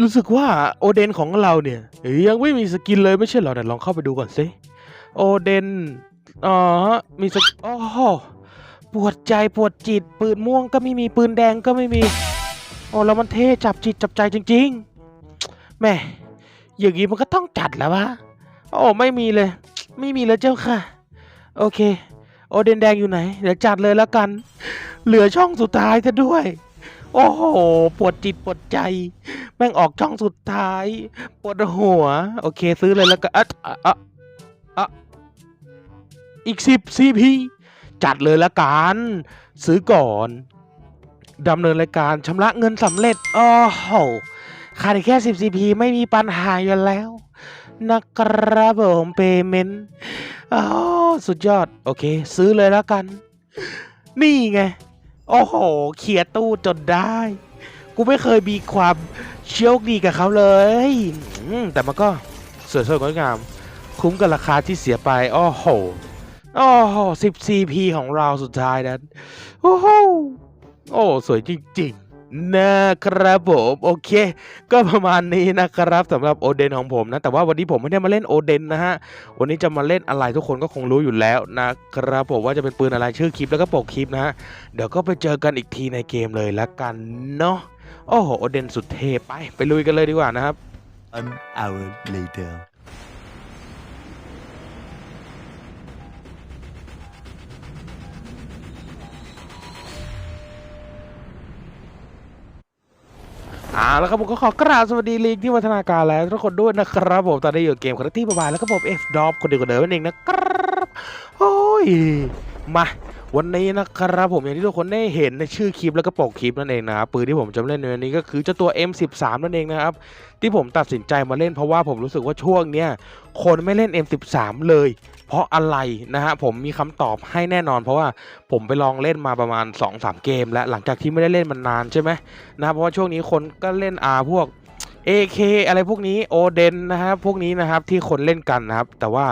รู้สึกว่าโอเดนของเราเนี่ยยังไม่มีสกินเลยไม่ใช่เหรอเดี๋ยวลองเข้าไปดูก่อนสิโอเดนอ๋อมีสกโอ้ปวดใจปวดจิต ปืนม่วงก็ไม่มีปืนแดงก็ไม่มีโอ้แล้วมันเท่จับจิตจับใจจริงๆแม่อย่างนี้มันก็ต้องจัดแล้ววะโอ้ไม่มีเลย ไม่มีแล้วเจ้าค่ะ โอเค โอเดนแดงอยู่ไหน เดี๋ยวจัดเลยแล้วกัน เหลือช่องสุดท้ายซะด้วย โอ้โห ปวดจิตปวดใจ แม่งออกช่องสุดท้าย ปวดหัว โอเคซื้อเลยแล้วก็อะอะอะอะอีกสิบซีพีจัดเลยละกัน ซื้อก่อนดำเนินรายการชำระเงินสำเร็จ โอ้โหขาดแค่ 10 CP ไม่มีปัญหาอยู่แล้ว นะครับผมเปเมนต์อ๋อสุดยอด โอเค ซื้อเลยแล้วกัน นี่ไง โอ้โหเขียร์ตู้จนได้ กูไม่เคยมีความโชคดีกับเขาเลยแต่มันก็สวยสดงดงาม คุ้มกับราคาที่เสียไป โอ้โห โอ้โห10 CP ของเราสุดท้ายนั้น โอ้โห โอ้ สวยจริง ๆ นะครับผมโอเค ก็ประมาณนี้นะครับสำหรับโอเดนของผมนะ แต่ว่าวันนี้ผมไม่ได้มาเล่นโอเดนนะฮะ วันนี้จะมาเล่นอะไรทุกคนก็คงรู้อยู่แล้วนะครับผมว่าจะเป็นปืนอะไรชื่อคลิปแล้วก็ปกคลิปนะฮะ เดี๋ยวก็ไปเจอกันอีกทีในเกมเลยละกันเนาะโอ้โหโอเดนสุดเทไปไปลุยกันเลยดีกว่านะครับ One hour later. อ่าแล้วครับผมก็ขอกราบสวัสดีลีกที่วัฒนาการแล้วทุกคนด้วยนะครับผมตอนนี้อยู่เกมคาร์ตี้บายแล้วก็ผม F d o p คนเดียวกันเดิมนั่นเองนะครับโอ้ยมาวันนี้นะครับผมอย่างที่ทุกคนได้เห็นในชื่อคลิปแล้วก็ปกคลิปนั่นเองนะครับปืนที่ผมจะเล่นในวันนี้ก็คือเจ้าตัว M13 นั่นเองนะครับที่ผมตัดสินใจมาเล่นเพราะว่าผมรู้สึกว่าช่วงเนี้ยคนไม่เล่น M13 เลย เพราะอะไรนะฮะผมมีคำตอบให้แน่นอน เพราะว่าผมไปลองเล่นมาประมาณ 2-3 เกม แล้วหลังจากที่ไม่ได้เล่นมันนานใช่ไหมนะเพราะว่าช่วงนี้คนก็เล่นอาพวก AK อะไรพวกนี้โอเดนนะครับพวกนี้นะครับที่คนเล่นกันนะครับ แต่ว่า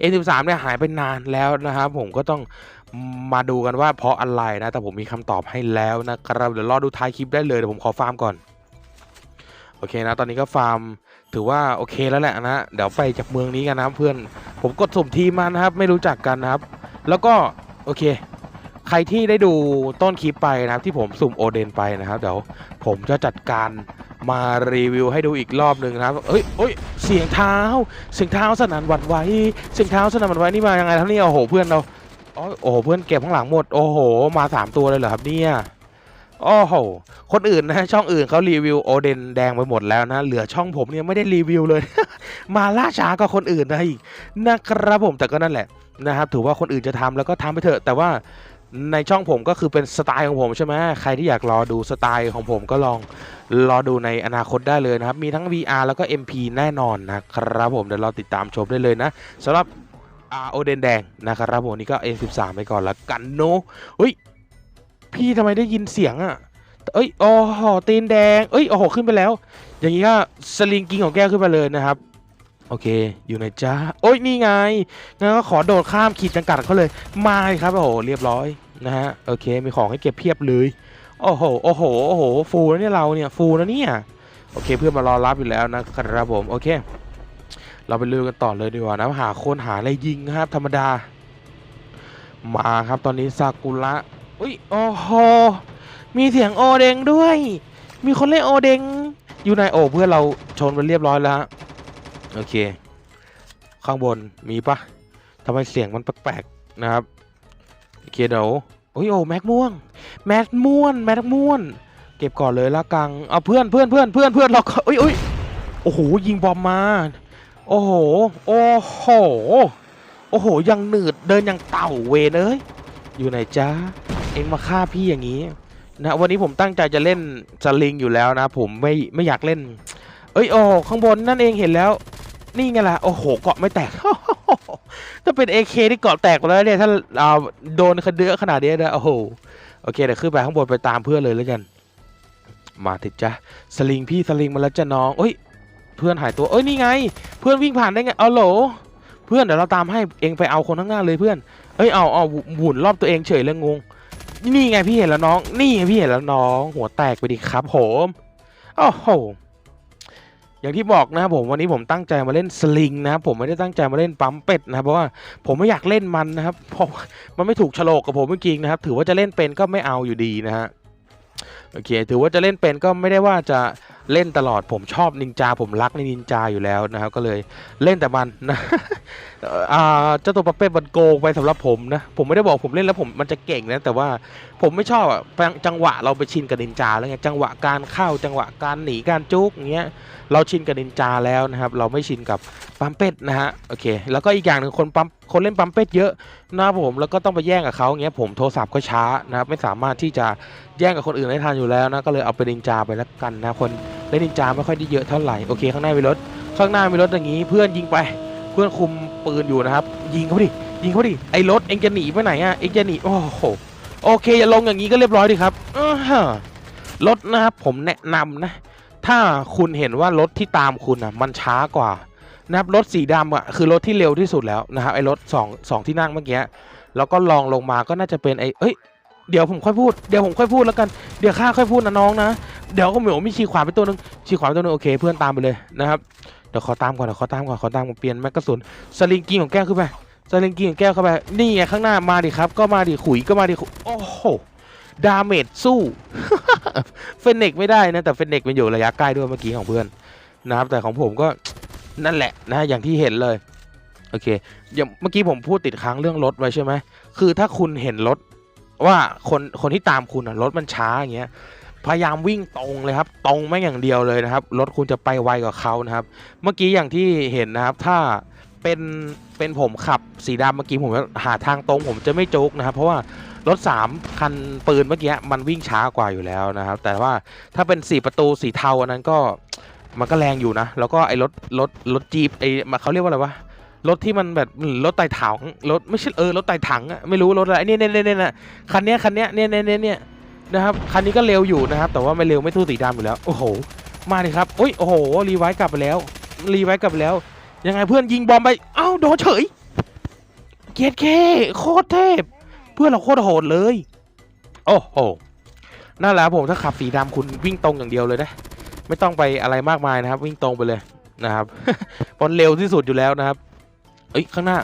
A13 เนี่ยหายไปนานแล้วนะครับผมก็ต้องมาดูกันว่าเพราะอะไรนะ แต่ผมมีคำตอบให้แล้วนะครับ เดี๋ยวรอดูท้ายคลิปได้เลยเดี๋ยวผมขอฟาร์มก่อน โอเคนะ ตอนนี้ก็ฟาร์มถือว่าโอเคแล้วแหละนะ เดี๋ยวไปจากเมืองนี้กันนะเพื่อน ผมกดสุ่มทีมมานะครับ ไม่รู้จักกันนะครับ แล้วก็โอเค ใครที่ได้ดูต้นคลิปไปนะครับ ที่ผมสุ่มโอเดนไปนะครับเดี๋ยวผมจะจัดการมารีวิวให้ดูอีกรอบหนึ่งนะครับเอ้ยเอ้ย เสียงเท้า เสียงเท้าสนั่นหวั่นไหว เสียงเท้าสนั่นหวั่นไหวนี่มายังไงครับนี่โอ้โหเพื่อนเรา โอ้โหเพื่อนเก็บข้างหลังหมด โอ้โห มาสามตัวเลยเหรอครับเนี่ย โอ้โห คนอื่นนะช่องอื่นเขารีวิวโอเดนแดงไปหมดแล้วนะ เหลือช่องผมเนี่ยไม่ได้รีวิวเลย มาล่าช้ากว่าคนอื่นนะอีกนะครับผมแต่ก็นั่นแหละนะครับถือว่าคนอื่นจะทำแล้วก็ทำไปเถอะ แต่ว่าในช่องผมก็คือเป็นสไตล์ของผมใช่ไหมใครที่อยากรอดูสไตล์ของผมก็ลองรอดูในอนาคตได้เลยนะครับ มีทั้ง VR แล้วก็ MP แน่นอนนะครับผมเดี๋ยวเราติดตามชมได้เลยนะสำหรับโอเดนแดงนะครับผมนี่ก็ A13 ไปก่อนละกันโนเฮ้ย พี่ทำไมได้ยินเสียงอะ เอ้ยโอ้โหตีนแดง เอ้ย โอ้โห ขึ้นไปแล้ว อย่างนี้ก็สลิงกิงของแก้วขึ้นไปเลยนะครับ โอเค อยู่ไหนจ้าโอ้ย นี่ไง งั้นก็ขอโดดข้ามขีดจำกัดเขาเลย มาครับ โอ้โห เรียบร้อยนะฮะ โอเค มีของให้เก็บเพียบเลย โอ้โห โอ้โห โอ้โห ฟูแล้วเนี่ยเราเนี่ย ฟูลนะเนี่ย โอเค เพื่อนมารอรับอยู่แล้วนะครับผม โอเค เราไปลุยกันต่อเลยดีกว่านะ หาคนหาอะไรยิงนะครับ ธรรมดา มาครับ ตอนนี้ซากุระ อุ้ยโอ้โหมีเสียงโอเดงด้วย มีคนเล่นโอเดงอยู่ในโอเพื่อนเราชนไปเรียบร้อยแล้วฮะโอเค ข้างบนมีปะทำไมเสียงมันแปลกๆนะครับโอเคเดี๋ยวโอ้ยโอ้แม็กม่วง แม็กม่วนแม็กม่วน เก็บก่อนเลยละกังเอาเพื่อนเพื่อนเพื่อนเพื่อนเพื่อนเราก็อุ้ยอุ้ยโอ้โหยิงบอมมาโอ้โหโอ้โหโอ้โหยังหนืดเดินยังเต่าเวเอ้ยอยู่ไหนจ้า เอ็งมาฆ่าพี่อย่างนี้นะวันนี้ผมตั้งใจจะเล่นสลิงอยู่แล้วนะ ผมไม่ไม่อยากเล่น เอ้ยโอ้ข้างบนนั่นเองเห็นแล้ว นี่ไงล่ะโอ้โหเกาะไม่แตกถ้าเป็น AK ที่เกาะแตกไปแล้วเนี่ยถ้าเอาโดนคเดือขนาดนี้นะโอ้โหโอเคเดี๋ยวขึ้นไปข้างบนไปตามเพื่อนเลยแล้วกัน มาติดจ้ะสลิงพี่สลิงมาแล้วจ้ะน้องเอ้ยเพื่อนหายตัวเอ้ยนี่ไง เพื่อนวิ่งผ่านได้ไงเอาโหลเพื่อนเดี๋ยวเราตามให้เองไปเอาคนข้างหน้าเลยเพื่อนเอ้ยเอาเอาหมุนรอบตัวเองเฉยเลยงง นี่ไงพี่เห็นแล้วน้อง นี่ไงพี่เห็นแล้วน้อง หัวแตกไปดิครับผมโอ้โหอย่างที่บอกนะครับผมวันนี้ผมตั้งใจมาเล่นสลิงนะครับผมไม่ได้ตั้งใจมาเล่นปั๊มเป็ดนะครับเพราะว่าผมไม่อยากเล่นมันนะครับเพราะมันไม่ถูกฉลกกับผมจริงๆนะครับ ถือว่าจะเล่นเป็นก็ไม่เอาอยู่ดีนะฮะโอเค ถือว่าจะเล่นเป็นก็ไม่ได้ว่าจะ เล่นตลอดผมชอบนินจา ผมรักในนินจาอยู่แล้วนะครับ ก็เลยเล่นแต่มันนะเจ้าตัวปาเป้บันโกงไปสำหรับผมนะ ผมไม่ได้บอกผมเล่นแล้วผมมันจะเก่งนะแต่ว่าผมไม่ชอบอะจังจังหวะเราไปชินกับนินจาแล้วไงจังหวะการเข้าจังหวะการหนีการจุกอย่างเงี้ย เราชินกับนินจาแล้วนะครับ เราไม่ชินกับปั๊มเป็ดนะฮะโอเค แล้วก็อีกอย่างหนึ่งคนปั๊มคนเล่นปั๊มเป็ดเยอะนะครับผมแล้วก็ต้องไปแย่งกับเขาอย่างเงี้ยผมโทรศัพท์ก็ช้านะครับไม่สามารถที่จะแย่งกับคนอื่นได้ทันอยู่แล้วนะก็เลยเอาไปนินจาไปแล้วกันนะคนเล่นนินจาไม่ค่อยได้เยอะเท่าไหร่โอเคข้างหน้ามีรถข้างหน้ามีรถอย่างงี้ เพื่อนยิงไปเพื่อนคุมปืนอยู่นะครับ ยิงเขาดิยิงเขาดิไอ้รถเองจะหนีไปไหนอะเองจะหนีโอ้โหโอเคอย่าลงอย่างนี้ก็เรียบร้อยดีครับรถนะครับผมแนะนำนะ ถ้าคุณเห็นว่ารถที่ตามคุณอะมันช้ากว่านะครับรถสีดำอะคือรถที่เร็วที่สุดแล้วนะครับไอ้รถสองสองที่นั่งเมื่อกี้แล้วก็ลองลงมาก็น่าจะเป็นไอ้เอ้ยเดี๋ยวผมค่อยพูดเดี๋ยวผมค่อยพูดแล้วกันเดี๋ยวข้าค่อยพูดนะน้องนะเดี๋ยวก็เหมือนมีชีขวาไปตัวหนึงชีขวาไปตัวหนึงโอเคเพื่อนตามไปเลยนะครับเดี๋ยวขอตามก่อนเดี๋ยวขอตามก่อนขอตามก่อนเปลี่ยนแม็กกาซุนสลิงกิ้งของแก้วขึ้นไปสลิงกิ้งของแก้วเข้าไปนี่ไงข้างหน้ามาดิครับ ก็มาดิขุยก็มาดิขุยโอ้โห ดาเมจสู้เฟนเนกไม่ได้นะ แต่เฟนเนกมันอยู่ระยะใกล้ด้วยเมื่อกี้ของเพื่อนนะครับแต่ของผมก็นั่นแหละนะอย่างที่เห็นเลยโอเคอย่างเมื่อกี้ผมพูดติดค้างเรื่องรถไว้ใช่ไหมคือถ้าคุณเห็นรถว่าคนคนที่ตามคุณรถมันช้าอย่างเงี้ยพยายามวิ่งตรงเลยครับ ตรงไม่อย่างเดียวเลยนะครับรถคุณจะไปไวกว่าเขานะครับ เมื่อกี้อย่างที่เห็นนะครับ ถ้าเป็นเป็นผมขับสีดำเมื่อกี้ผมหาทางตรง ผมจะไม่โจกนะครับ เพราะว่า รถ 3 คันปืนเมื่อกี้มันวิ่งช้ากว่าอยู่แล้วนะครับ แต่ว่าถ้าเป็น 4 ประตู สีเทาอันนั้นก็มันก็แรงอยู่นะ แล้วก็ไอ้รถรถรถจีบไอ้มาเขาเรียกว่าอะไรวะรถที่มันแบบรถไต่ถังรถไม่ใช่เออรถไต่ถังอะไม่รู้รถอะไรเนี่ยเนี่ยเนี่ยเนี่ยคันเนี้ยคันเนี้ยเนี่ยเนี่ยเนี่ยนะครับคันนี้ก็เร็วอยู่นะครับ แต่ว่าไม่เร็วไม่ทู่สีดำอยู่แล้วโอ้โหมาดิครับอุ้ยโอ้โหรีไวซ์กลับไปแล้วรีไวซ์กลับไปแล้ว ยังไงเพื่อนยิงบอมไปเอ้าโดนเฉยเกียดเคโคตรเทพ เพื่อนเราโคตรโหดเลย โอ้โหนั่นแหละครับผมถ้าขับสีดำคุณวิ่งตรงอย่างเดียวเลยนะ ไม่ต้องไปอะไรมากมายนะครับ วิ่งตรงไปเลยนะครับบอลเร็วที่สุดอยู่แล้วนะครับ เอ้ยข้างหน้า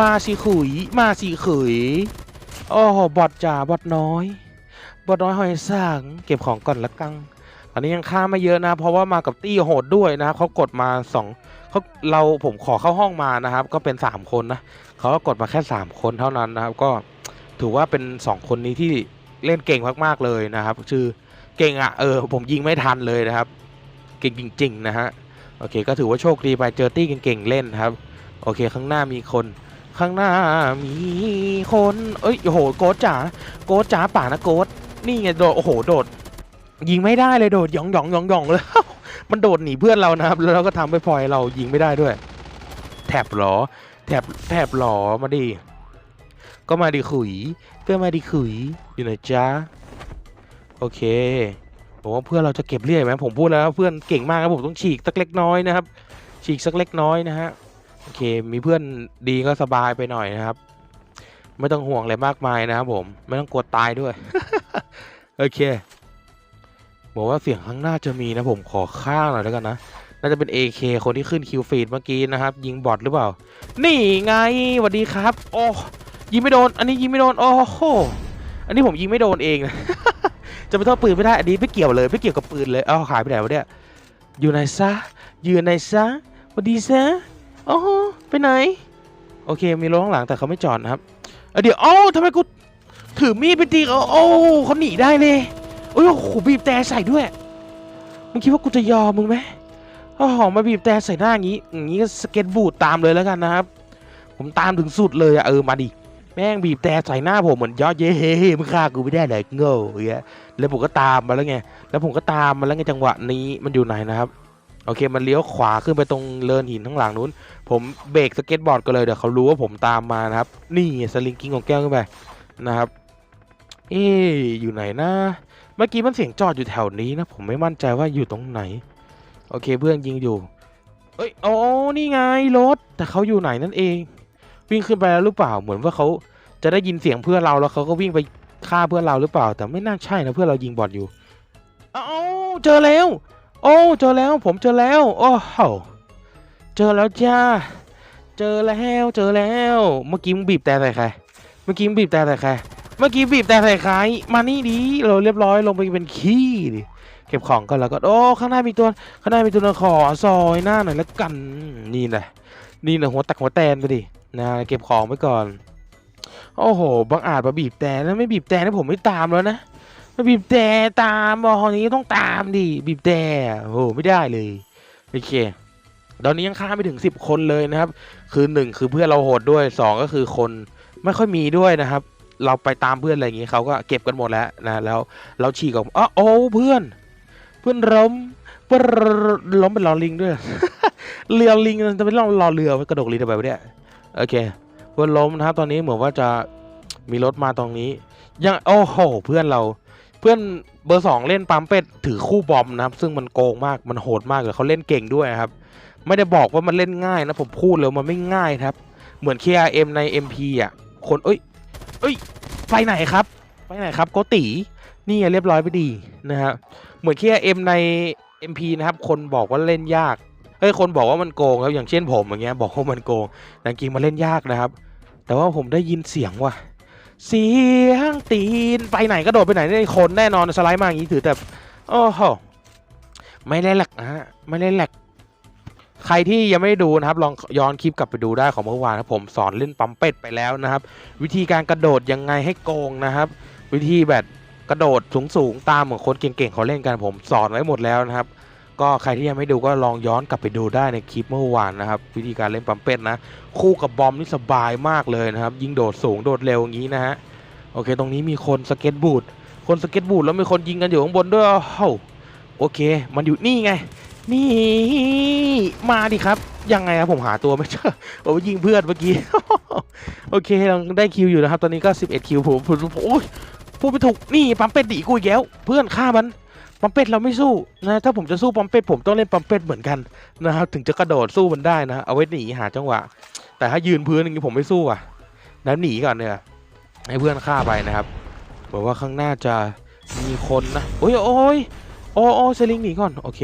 มาสิขุย มาสิขุยโอ้โหบอดจ่าบอดน้อย บอดน้อยหอยสังเก็บของก่อนละกังตอนนี้ยังฆ่าไม่เยอะนะ เพราะว่ามากับตี้โหดด้วยนะครับเขากดมาสองเขาเราผมขอเข้าห้องมานะครับ ก็เป็นสามคนนะเขาก็กดมาแค่สามคนเท่านั้นนะครับก็ ถือว่าเป็น 2 คนนี้ที่เล่นเก่งมากๆเลยนะครับชื่อเก่งอะ่ะเออผมยิงไม่ทันเลยนะครับ เก่งจริงๆนะฮะโอเค ก็ถือว่าโชคดีไปเจอตี้เก่งๆเล่นครับ โอเค ข้างหน้ามีคน ข้างหน้ามีคน เอ้ยโอ้โหโกดจ๋าโกดจ๋าป่านะโกดนี่ไงโดดโอ้โหโดด ยิงไม่ได้เลยโดดหยองหยองหยองหยองเลยมันโดดหนีเพื่อนเรานะครับ แล้วเราก็ทำให้พลอยเรายิงไม่ได้ด้วย แถบหรอ แถบแถบหรอมาดิ ก็มาดิขุย เพื่อนมาดิขุย อยู่ไหนจ๊ะโอเคผมว่าเพื่อนเราจะเก็บเรื่อยไหมผมพูดแล้วเพื่อนเก่งมากครับผมต้องฉีกสักเล็กน้อยนะครับ ฉีกสักเล็กน้อยนะฮะโอเค มีเพื่อนดีก็สบายไปหน่อยนะครับ ไม่ต้องห่วงอะไรมากมายนะครับผมไม่ต้องกลัวตายด้วยโอเคบอกว่าเสียงข้างหน้าจะมีนะผมขอข้างหน่อยแล้วกันนะน่าจะเป็น AK คนที่ขึ้นคิวฟีดเมื่อกี้นะครับ ยิงบอทหรือเปล่า นี่ไงสวัสดีครับ โอ้ ยิงไม่โดน อันนี้ยิงไม่โดน โอ้โห อันนี้ผมยิงไม่โดนเองนะ จะไปโทษปืนไม่ได้ อันนี้ไม่เกี่ยวเลย ไม่เกี่ยวกับปืนเลย เอ้าหายไปไหนวะเนี่ย อยู่ไหนซะ อยู่ไหนซะวัสดีซะโอ้โห ไปไหน โอเค มีรถข้างหลังแต่เขาไม่จอดนะครับเอ้ยเดี๋ยวโอ้ทำไมกูถือมีดไปตีเขาโอ้เขาหนีได้เลย โอ้ยโหบีบแต่ใส่ด้วย มึงคิดว่ากูจะยอมมึงไหมโอ้โหมาบีบแต่ใส่หน้าอย่างนี้ อย่างนี้ก็สเก็ตบูดตามเลยแล้วกันนะครับ ผมตามถึงสุดเลยอะเออ มาดิ แม่งบีบแต่ใส่หน้าผมเหมือนยอดเย้เฮ้มึงฆ่ากูไม่ได้เลยโง่อย่างเงี้ยแล้วผมก็ตามมาแล้วไงแล้วผมก็ตามมาแล้วไงจังหวะนี้มันอยู่ไหนนะครับโอเค มันเลี้ยวขวาขึ้นไปตรงเลินหินข้างหลังนู้น ผมเบรกสเก็ตบอร์ดก็เลยเดี๋ยวเขารู้ว่าผมตามมานะครับ นี่สลิงกิ้งของแก้วขึ้นไปนะครับ เอ๊อยู่ไหนนะ เมื่อกี้มันเสียงจอดอยู่แถวนี้นะ ผมไม่มั่นใจว่าอยู่ตรงไหน โอเคเพื่อนยิงอยู่ เอ้ยโอ้นี่ไงรถ แต่เขาอยู่ไหนนั่นเอง วิ่งขึ้นไปแล้วหรือเปล่าเหมือนว่าเขาจะได้ยินเสียงเพื่อนเราแล้วเขาก็วิ่งไปฆ่าเพื่อนเราหรือเปล่า แต่ไม่น่าใช่นะเพื่อนเรายิงบอดอยู่เอ้าเจอแล้ว โอ้เจอแล้วผมเจอแล้ว โอ้โหเจอแล้วจ้าเจอแล้วเจอแล้ว เมื่อกี้มึงบีบแต่ใส่ใครเมื่อกี้มึงบีบแต่ใส่ใครเมื่อกี้บีบแต่ใส่ใครมานี่ดีเราเรียบร้อยลงไปเป็นขี้ดิเก็บของก่อนแล้วก็โอ้ข้างหน้ามีตัวข้างหน้ามีตัวขอซอยหน้าหน่อยแล้วกันนี่แหละนี่นะหัวตักหัวแตนไปดิ นะเก็บของไว้ก่อน โอ้โหบังอาจมาบีบแต่แล้วไม่บีบแต่นะผมไม่ตามแล้วนะมาบีบแต่ตามบอกอยนี้ต้องตามดิบีบแต่โอ้โหไม่ได้เลยโอเคตอนนี้ยังฆ่าไม่ถึงสิบคนเลยนะครับ คือหนึ่งคือเพื่อนเราโหดด้วยสองก็คือคนไม่ค่อยมีด้วยนะครับ เราไปตามเพื่อนอะไรอย่างงี้เขาก็เก็บกันหมดแล้วนะแล้วเราฉีกออกอ๋อโอ้เพื่อน เพื่อนล้มเพื่อนล้มเป็นลอลิงด้วยเรือลิงจะเป็นรอรอเรือกระดกลิงทำไมวะเนี่ย โอเค เพื่อนล้มนะครับ ตอนนี้เหมือนว่าจะมีรถมาตรงนี้ ยังโอ้โหเพื่อนเรา เพื่อนเบอร์สองเล่นปั๊มเป็ดถือคู่บอมนะครับ ซึ่งมันโกงมากมันโหดมากเลยเขาเล่นเก่งด้วยครับ ไม่ได้บอกว่ามันเล่นง่ายนะผมพูดเลยว่ามันไม่ง่ายครับ เหมือน KRM ใน MP อะ คนเอ้ยเอ้ยไปไหนครับไปไหนครับโกตินี่เรียบร้อยไปดีนะฮะเหมือน KRM ใน MP นะครับ คนบอกว่าเล่นยาก เฮ้ยคนบอกว่ามันโกงครับอย่างเช่นผมอย่างเงี้ยบอกว่ามันโกงแต่จริงมันเล่นยากนะครับ แต่ว่าผมได้ยินเสียงว่ะเสียงตีนไปไหนก็โดดไปไหนได้คนแน่นอนสไลด์มาอย่างนี้ถือแต่โอ้โหไม่ได้แหลกนะฮะไม่ได้แหลกใครที่ยังไม่ได้ดูนะครับลองย้อนคลิปกลับไปดูได้ของเมื่อวานนะผมสอนเล่นปั๊มเป็ดไปแล้วนะครับ วิธีการกระโดดยังไงให้โกงนะครับ วิธีแบบกระโดดสูงๆตามเหมือนคนเก่งๆเขาเล่นกันผมสอนไว้หมดแล้วนะครับ ก็ใครที่ยังไม่ดูก็ลองย้อนกลับไปดูได้ในคลิปเมื่อวานนะครับ วิธีการเล่นปั๊มเป็ดนะ คู่กับบอมนี่สบายมากเลยนะครับ ยิงโดดสูงโดดเร็วอย่างนี้นะฮะโอเค ตรงนี้มีคนสเก็ตบูดคนสเก็ตบูดแล้วมีคนยิงกันอยู่ข้างบนด้วยโอ้โหโอเค มันอยู่นี่ไง นี่มาดิครับ ยังไงครับผมหาตัวไม่เจอโอ้ยิงเพื่อนเมื่อกี้โอเคเราได้คิวอยู่นะครับ ตอนนี้ก็ 11 คิวผมผมโอ้ยพูดไปถูกนี่ปั๊มเป็ดดีกูอีกแล้วเพื่อนฆ่ามัน ปั๊มเป็ดเราไม่สู้นะถ้าผมจะสู้ปั๊มเป็ดผมต้องเล่นปั๊มเป็ดเหมือนกันนะครับถึงจะกระโดดสู้มันได้นะเอาไว้หนีหาจังหวะ แต่ถ้ายืนพื้นอย่างนี้ผมไม่สู้อะนั้นหนีก่อนเนี่ยให้เพื่อนฆ่าไปนะครับบอกว่าข้างหน้าจะมีคนนะโอ้ยโอ้ยโอ้โอ้เซลิงหนีก่อนโอเค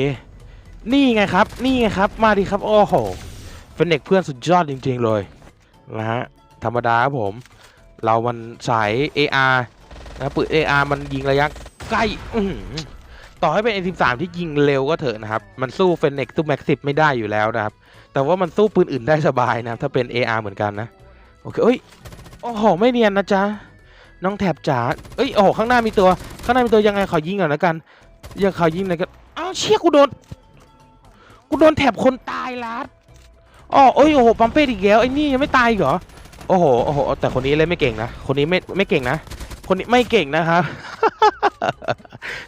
นี่ไงครับ นี่ไงครับมาดิครับโอ้โหเป็นเด็กเพื่อนสุดยอดจริง ๆเลยนะฮะธรรมดาครับผม เรามันสาย AR นะปืน AR มันยิงระยะใกล้อื ต่อให้เป็น M13 ที่ยิงเร็วก็เถอะนะครับ มันสู้เฟนเน็กสู้แม็กซิไม่ได้อยู่แล้วนะครับ แต่ว่ามันสู้ปืนอื่นได้สบายนะครับ ถ้าเป็น AR เหมือนกันนะ โอเคเอ้ย โอ้โห ไม่เนียนนะจ๊ะ น้องแถบจ๋า เอ้ย โอ้โห ข้างหน้ามีตัว ข้างหน้ามีตัวยังไงขอยิงก่อนแล้วกันยังขอยิงหน่อยกันอ้าวเชี่ยกูโดน กูโดนแถบคนตายลัดอ๋อโอ้ย โอ้โห ปัมเป้อีกแล้วไอ้นี่ยังไม่ตายเหรอ โอ้โห โอ้โห แต่คนนี้เล่นไม่เก่งนะ คนนี้ไม่ไม่เก่งนะ คนนี้ไม่เก่งนะครับ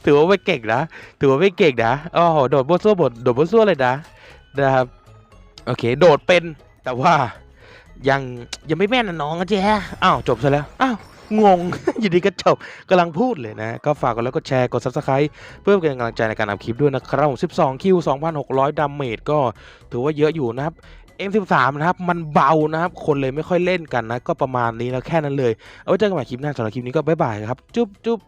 ถือว่าไม่เก่งนะ ถือว่าไม่เก่งนะโอ้โหโดดบนซัวบดโดดบนซัวเลยนะ นะครับ โอเค โดดเป็น แต่ว่า ยังยังไม่แม่นนะน้องอะเจ๊อ้าว จบซะแล้ว อ้าวงงอยู่ดีก็จบกำลังพูดเลยนะ ก็ฝากกันแล้วก็แชร์กด subscribe เพื่อเป็นกำลังใจในการทำคลิปด้วยนะครับผม12 คิว 2,600 ดาเมจก็ถือว่าเยอะอยู่นะครับ M13 นะครับ มันเบานะครับ คนเลยไม่ค่อยเล่นกันนะ ก็ประมาณนี้แล้วแค่นั้นเลย เอาไว้เจอกันใหม่คลิปหน้าสำหรับคลิปนี้ก็บ๊ายบายครับ จุ๊บจุ๊บ